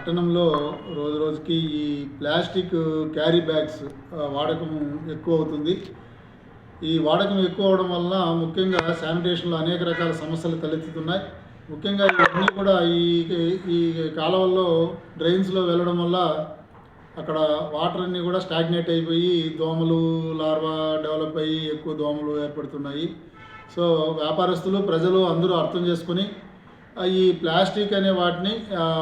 పట్టణంలో రోజు రోజుకి ఈ ప్లాస్టిక్ క్యారీ బ్యాగ్స్ వాడకం ఎక్కువ అవుతుంది. ఈ వాడకం ఎక్కువ అవడం వలన ముఖ్యంగా శానిటేషన్లో అనేక రకాల సమస్యలు తలెత్తుతున్నాయి. ముఖ్యంగా ఇవన్నీ కూడా ఈ ఈ కాలువల్లో డ్రైన్స్లో వెళ్ళడం వల్ల అక్కడ వాటర్ అన్నీ కూడా స్టాగ్నేట్ అయిపోయి దోమలు లార్వా డెవలప్ అయ్యి ఎక్కువ దోమలు ఏర్పడుతున్నాయి. సో వ్యాపారస్తులు ప్రజలు అందరూ అర్థం చేసుకుని ఈ ప్లాస్టిక్ అనే వాటిని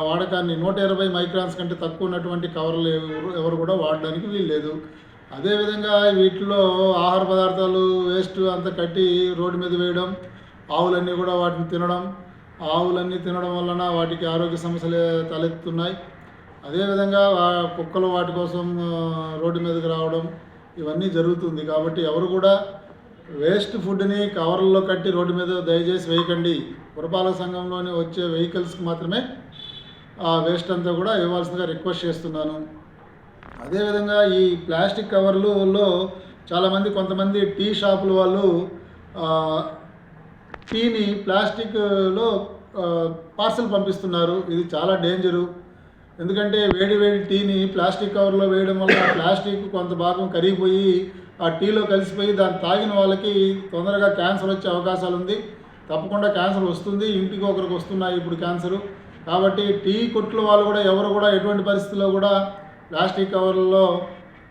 వాడకాన్ని నూట ఇరవై మైక్రాన్స్ కంటే తక్కువ ఉన్నటువంటి కవర్లు ఎవరు ఎవరు కూడా వాడడానికి వీల్లేదు. అదేవిధంగా వీటిలో ఆహార పదార్థాలు వేస్ట్ అంతా కట్టి రోడ్డు మీద వేయడం ఆవులన్నీ కూడా వాటిని తినడం ఆవులన్నీ తినడం వలన వాటికి ఆరోగ్య సమస్యలు తలెత్తుతున్నాయి. అదేవిధంగా కుక్కలు వాటి కోసం రోడ్డు మీదకి రావడం ఇవన్నీ జరుగుతుంది. కాబట్టి ఎవరు కూడా వేస్ట్ ఫుడ్ని కవర్లో కట్టి రోడ్డు మీద దయచేసి వేయకండి. పురపాలక సంఘంలోని వచ్చే వెహికల్స్కి మాత్రమే ఆ వేస్ట్ అంతా కూడా ఇవ్వాల్సిందిగా రిక్వెస్ట్ చేస్తున్నాను. అదేవిధంగా ఈ ప్లాస్టిక్ కవర్లలో చాలామంది కొంతమంది టీ షాపుల వాళ్ళు టీని ప్లాస్టిక్లో పార్సల్ పంపిస్తున్నారు. ఇది చాలా డేంజరు. ఎందుకంటే వేడి వేడి టీని ప్లాస్టిక్ కవర్లో వేయడం వల్ల ప్లాస్టిక్ కొంత భాగం కరిగిపోయి ఆ టీలో కలిసిపోయి దాన్ని తాగిన వాళ్ళకి తొందరగా క్యాన్సర్ వచ్చే అవకాశాలు ఉంది. తప్పకుండా క్యాన్సర్ వస్తుంది. ఇంటికి ఒకరికి వస్తున్నాయి ఇప్పుడు క్యాన్సరు. కాబట్టి టీ కొట్ల వాళ్ళు కూడా ఎవరు కూడా ఎటువంటి పరిస్థితుల్లో కూడా ప్లాస్టిక్ కవర్లలో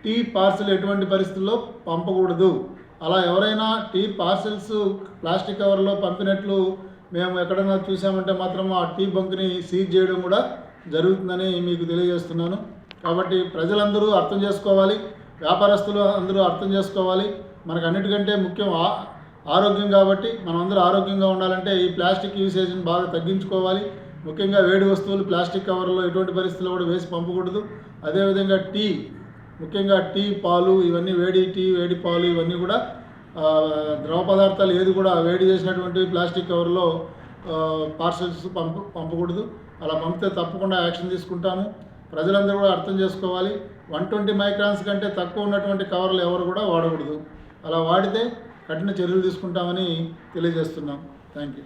టీ పార్సెల్ ఎటువంటి పరిస్థితుల్లో పంపకూడదు. అలా ఎవరైనా టీ పార్సల్స్ ప్లాస్టిక్ కవర్లో పంపినట్లు మేము ఎక్కడైనా చూసామంటే మాత్రం ఆ టీ బంక్ని సీజ్ చేయడం కూడా జరుగుతుందని మీకు తెలియజేస్తున్నాను. కాబట్టి ప్రజలందరూ అర్థం చేసుకోవాలి. వ్యాపారస్తులు అందరూ అర్థం చేసుకోవాలి. మనకు అన్నిటికంటే ముఖ్యం ఆరోగ్యం కాబట్టి మనం అందరూ ఆరోగ్యంగా ఉండాలంటే ఈ ప్లాస్టిక్ యూసేజ్ని బాగా తగ్గించుకోవాలి. ముఖ్యంగా వేడి వస్తువులు ప్లాస్టిక్ కవర్లో ఎటువంటి పరిస్థితుల్లో కూడా వేసి పంపకూడదు. అదేవిధంగా టీ ముఖ్యంగా టీ పాలు ఇవన్నీ వేడి టీ వేడి పాలు ఇవన్నీ కూడా ద్రవ పదార్థాలు ఏది కూడా వేడి చేసినటువంటి ప్లాస్టిక్ కవర్లో పార్సల్స్ పంప పంపకూడదు. అలా పంపితే తప్పకుండా యాక్షన్ తీసుకుంటాము. ప్రజలందరూ కూడా అర్థం చేసుకోవాలి. వన్ ట్వంటీ మైక్రాన్స్ కంటే తక్కువ ఉన్నటువంటి కవర్లు ఎవరు కూడా వాడకూడదు. అలా వాడితే కఠిన చర్యలు తీసుకుంటామని తెలియజేస్తున్నాం. Thank you